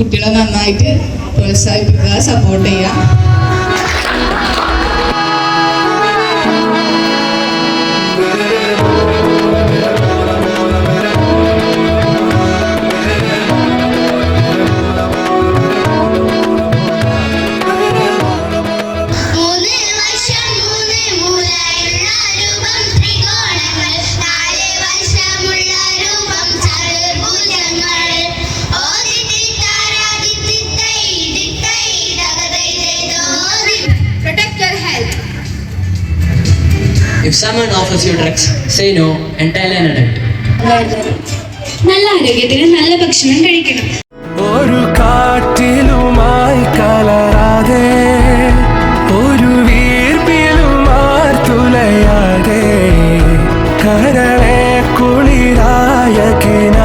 കുട്ടികളെ നന്നായിട്ട് പ്രോത്സാഹിപ്പിക്കുക സപ്പോർട്ട് ചെയ്യുക. If someone offers you drugs, say no and tell an addict. നല്ല ആരോഗ്യത്തിന് നല്ല ഭക്ഷണം കഴിക്കണം ഒരു കാറ്റിലുമായി കലരാതെ ഒരു വീർപ്പിലുമായി തുലയാതെ കരളെ കുളിരായ കിണ